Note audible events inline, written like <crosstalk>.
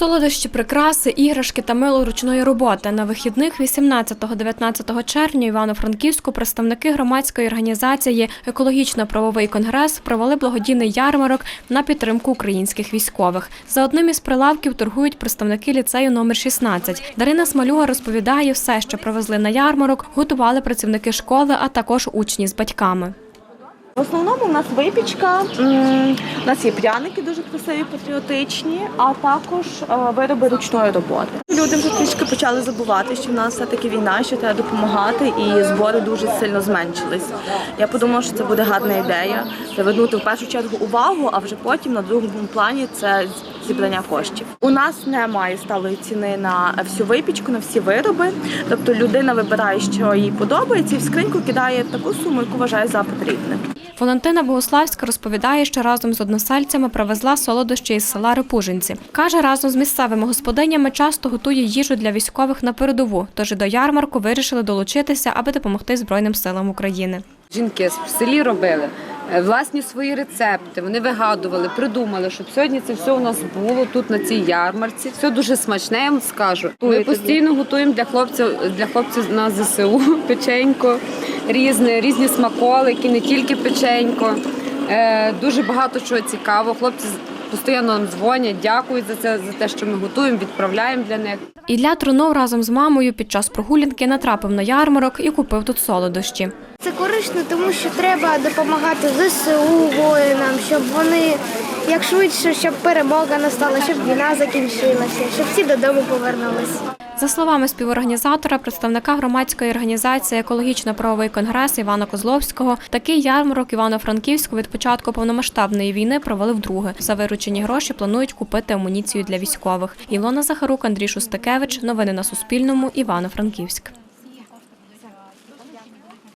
Солодощі, прикраси, іграшки та мило ручної роботи. На вихідних 18-19 червня Івано-Франківську представники громадської організації Екологічно-правовий конгрес провели благодійний ярмарок на підтримку українських військових. За одним із прилавків торгують представники ліцею номер 16. Дарина Смалюга розповідає, все, що привезли на ярмарок, готували працівники школи, а також учні з батьками. В основному у нас випічка, у нас є пряники дуже красиві, патріотичні, а також е, вироби ручної роботи. Люди вже трішки почали забувати, що в нас все-таки війна, що треба допомагати, і збори дуже сильно зменшились. Я подумала, що це буде гарна ідея. Привернути в першу чергу увагу, а вже потім на другому плані це зібрання коштів. У нас немає сталої ціни на всю випічку, на всі вироби. Тобто людина вибирає, що їй подобається, і в скриньку кидає таку суму, яку вважає за потрібне. Валентина Богославська розповідає, що разом з односельцями привезла солодощі із села Рипужинці. Каже, разом з місцевими господинями часто готує їжу для військових на передову, тож і до ярмарку вирішили долучитися, аби допомогти Збройним силам України. Жінки в селі робили власні свої рецепти. Вони вигадували, придумали, щоб сьогодні це все у нас було тут на цій ярмарці. Все дуже смачне, я вам скажу. Ми постійно готуємо для хлопців для хлопців на ЗСУ <laughs> печенько, різне, різні смаколики, не тільки печенько. Е, Дуже багато чого цікавого. Хлопці постійно нам дзвонять, дякують за це, за те, що ми готуємо, відправляємо для них. Ілля Трунов разом з мамою під час прогулянки натрапив на ярмарок і купив тут солодощі. Це корисно, тому що треба допомагати ЗСУ воїнам, щоб вони як швидше, щоб перемога настала, щоб війна закінчилася, щоб всі додому повернулися. За словами співорганізатора, представника громадської організації Екологічно-правовий конгрес Івана Козловського, такий ярмарок Івано-Франківську від початку повномасштабної війни провели вдруге. За виручені гроші планують купити амуніцію для військових. Ілона Захарук, Андрій Шустакевич. Новини на Суспільному. Івано-Франківськ.